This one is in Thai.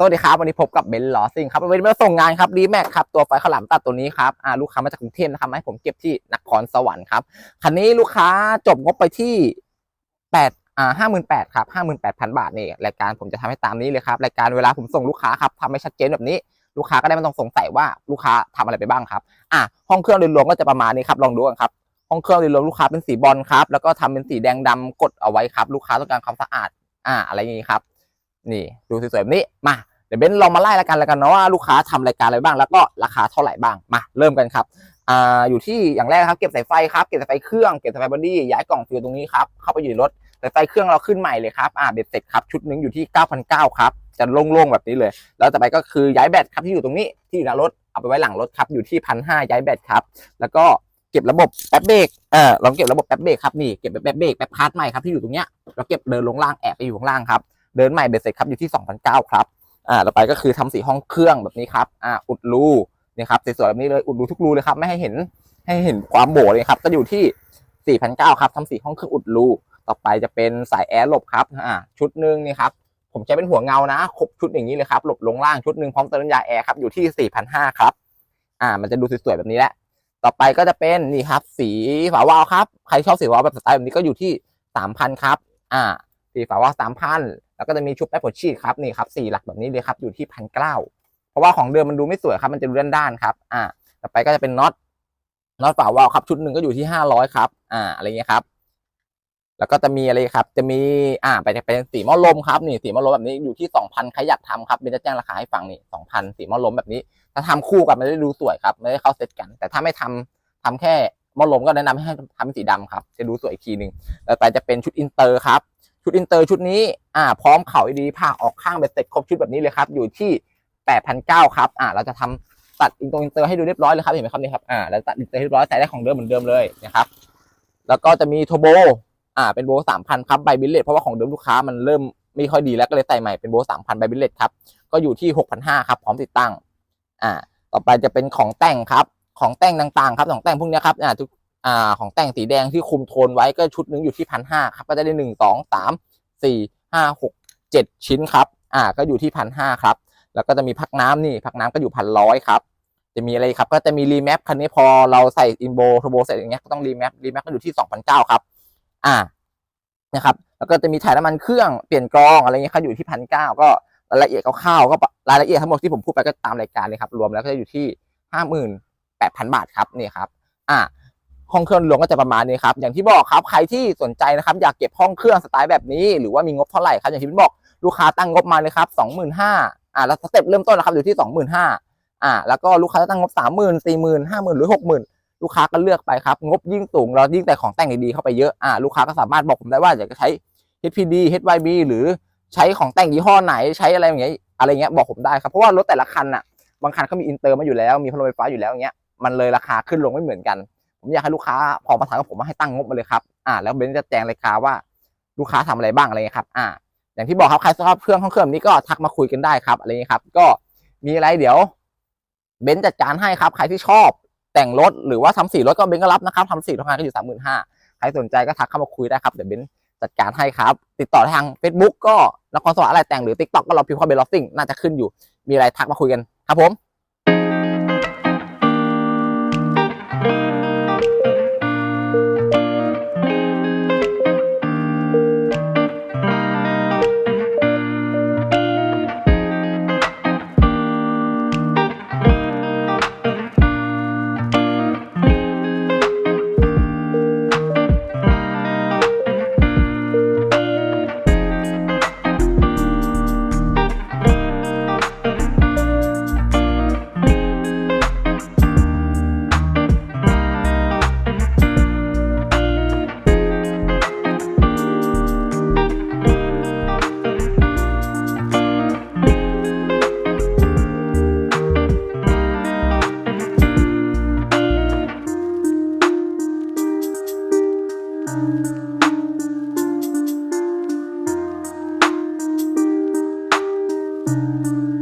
สวัสดีครับวันนี้พบกับเบนซ์ลอซิงครับวันนี้มาส่งงานครับดีแม็กครับตัวไฟข้าวหลามตัดตัวนี้ครับลูกค้ามาจากกรุงเทพนะครับให้ผมเก็บที่นครสวรรค์ครับคันนี้ลูกค้าจบงบไปที่แปดอ่าห้าหมื่นแปดครับห้าหมื่นแปดพันบาทนี่รายการผมจะทำให้ตามนี้เลยครับรายการเวลาผมส่งลูกค้าครับทำให้ชัดเจนแบบนี้ลูกค้าก็ได้ไม่ต้องสงสัยว่าลูกค้าทำอะไรไปบ้างครับอ่าห้องเครื่องโดยรวมก็จะประมาณนี้ครับลองดูกันครับห้องเครื่องโดยรวมลูกค้าเป็นสีบอลครับแล้วก็ทำเป็นสีแดงดำกดเอาไว้ครับลูกค้าต้องการความสะอาดอ่าอะไรอย่างนี้ครับ นี่ดูสวยๆแบบนี้มาเดี๋ยวเบนซ์ลองมาไล่ละกันแล้วกันเนาะว่าลูกค้าทำรายการอะไรบ้างแล้วก็ราคาเท่าไหร่บ้างมาเริ่มกันครับอ่าอยู่ที่อย่างแรกครับเก็บสายไฟครับเก็บสายไฟเครื่องเก็บสายไฟบอดี้ย้ายกล่องฟิวตรงนี้ครับเข้าไปอยู่ในรถสายไฟเครื่องเราขึ้นใหม่เลยครับอ่าเบ็ดเสร็จครับชุดหนึ่งอยู่ที่9,900ครับจะโล่งๆแบบนี้เลย แล้วต่อไปก็คือย้ายแบตครับที่อยู่ตรงนี้ที่อยู่หน้ารถเอาไปไว้หลังรถครับอยู่ที่พันห้าย้ายแบตครับแล้วก็เก็บระบบแป๊บเบรกเออลองเก็บระบบแป๊บเบรกครับนี่เก็บแป๊บเบรกแป๊บพาร์ทใหม่ครับที่อยู่ตรงเนี้ยเราเก็บเดินลงล่างแอบไปอยู่ข้างล่างครับ เดินใหม่เบ็ดเสร็จครับอยู่ที่2,900ครับอ่าต่อไปก็คือทำสีห้องเครื่องแบบนี้ครับอ่าอุดรูนี่ครับสวยๆแบบนี้เลยอุดรูทุกรูเลยครับไม่ให้เห็นให้เห็นความโบเลยครับก็อยู่ที่4,900ครับทำสีห้องเครื่องอุดรูต่อไปจะเป็นสายแอร์หลบครับอ่าชุดหนึ่งนี่ครับผมใช้เป็นหัวเงานะครบชุดอย่างนี้เลยครับหลบลงล่างชุดหนึ่งพร้อมเติมน้ำยาแอร์ครับอยู่ที่ 4,500ครับอ่ามันจะดูสวยๆแบบนี้แหละต่อไปก็จะเป็นนี่ครับ สีฝาวาลครับใครชอบสีฝาวาลแบบสไตล์แบบนี้ก็อยู่ที่ 3,000ครับอ่าสีฝาวาล3,000 แล้วก็จะมีชุบแป้งผดชีสครับนี่ครับสี่หลักแบบนี้เลยครับอยู่ที่พันเก้าเพราะว่าของเดิมมันดูไม่สวยครับมันจะดูด้านๆครับอ่าต่อไปก็จะเป็นน็อตน็อตฝาวาลครับชุดหนึ่งก็อยู่ที่ห้าร้อยครับอ่าอะไรเงี้ยครับ แล้วก็จะมีอะไรครับ จะมีอ่าไปจะเป็นสีหม้อลมครับนี่สีหม้อลมแบบนี้อยู่ที่สองพันใครอยากทำครับเบนจะแจ้งราคาให้ฟังนี่สองพันสีหม้อลมแบบนี้ ถ้าทำคู่กันมันจะได้ดูสวยครับไม่ได้เข้าเซตกัน แต่ถ้าไม่ทำทำแค่หม้อลมก็แนะนำให้ทำเป็นสีดำครับ จะดูสวยอีกทีหนึ่งต่อไปจะเป็นชุดอินเตอร์ครับ ชุดอินเตอร์ชุดนี้อ่าพร้อมเข่าดีผ้าออกข้างเบ็ดเสร็จครบชุดแบบนี้เลยครับ อยู่ที่แปดพันเก้าครับอ่าเราจะทำตัดอินโตอินเตอร์ให้ดูเรียบร้อยเลยครับเห็นไหมครับนี่ครับอ่าแล้วตัดอินเตอร์เรียบร้อยใส่ได้ของเดิมเหมือนเดิมเลยนะครับแล้วก็จะมีโทโบอ่าเป็นโบสามพันครับใบบิลเลตเพราะว่าของเดิมลูกค้ามันเริ่มไม่ค่อยดีแล้วก็เลยใส่ใหม่เป็นโบสามพันใบบิลเลตครับก็อยู่ที่หกพันห้าครับพร้อมติดตั้งอ่าต่อไปจะเป็นของแต่งครับของแต่งต่างๆครับของแต่งพวกนี้ครับอ่าทุก อ่าของแต่งสีแดงที่คุมโทนไว้ก็ชุดหนึงอยู่ที่พันห้าครับก็จะได้หนึ่งสองสามสี่ห้าหกเจ็ดชิ้นครับอ่าก็อยู่ที่พันห้าครับ แล้วก็จะมีพักน้ำนี่พักน้ำก็อยู่พันร้อยครับจะมีอะไรครับก็จะมีรีแมปคันนี้พอเราใส่อินโบโทโบเสร็จอย่างเงี้ยก็ต้องรีแมปรีแมปก็อยู่ที่สองพันเก้าครับ อ่านะครับแล้วก็จะมีถ่ายน้ำมันเครื่องเปลี่ยนกรองอะไรเงี้ยครับอยู่ที่พันเก้าก็รายละเอียดคร่าวๆก็รายละเอียดทั้งหมดที่ผมพูดไปก็ตามรายการเลยครับ รวมแล้วก็จะอยู่ที่ห้าหมื่นแปดพันบาทครับนี่ครับ อ่า ห้องเครื่องรวมก็จะประมาณนี้ครับอย่างที่บอกครับใครที่สนใจนะครับอยากเก็บห้องเครื่องสไตล์แบบนี้ หรือว่ามีงบเท่าไหร่ครับอย่างที่ผมบอกลูกค้าตั้งงบมาเลยครับสองหมื่นห้าอ่าแล้วสเต็ปเริ่มต้นนะครับอยู่ที่สองหมื่นห้าอ่าแล้วก็ลูกค้าจะตั้งงบสามหมื่นสี่หมื่นห้าหมื่นหรือหกหมื่นลูกค้าก็เลือกไปครับงบยิ่งสูงเรายิ่งแต่ของแต่งดีๆเข้าไปเยอะอ่าลูกค้าก็สามารถบอกผมได้ว่าอยากจะใช้ HPD HYB หรือใช้ของแต่งยี่ห้อไหนใช้อะไรอย่างเงี้ยอะไรเงี้ยบอกผมได้ครับเพราะว่ารถแต่ละคันน่ะบางคันเขามีอินเตอร์มาอยู่แล้วมีพัดลมไฟฟ้าอยู่แล้วอย่างเงี้ยมันเลยราคาขึ้นลงไม่เหมือนกัน ผมอยากให้ลูกค้าพอมาถามกับผมว่าให้ตั้งงบมาเลยครับอ่าแล้วเบนซ์จะแจ้งราคาว่าลูกค้าทำอะไรบ้างอะไรเงี้ยครับอ่าอย่างที่บอกครับใครชอบเครื่องห้องเครื่องแบบนี้ก็ทักมาคุยกันได้ครับอะไรเงี้ยครับ ก็มีอะไรเดี๋ยวเบนซ์จัดการให้ครับ ใครที่ชอบแต่งรถหรือว่าทำสีรถก็เบนซ์ก็รับนะครับทำสีทุกงานก็อยู่สามหมื่นห้าใครสนใจก็ทักเข้ามาคุยได้ครับเดี๋ยวเบนซ์จัดการให้ครับ ติดต่อทาง Facebook ก็นครสวรรค์อะไรแต่งหรือ TikTok ก็เราพิมพ์เข้าเบนซ์ลอฟฟิ่งน่าจะขึ้นอยู่มีอะไรทักมาคุยกันครับผม Música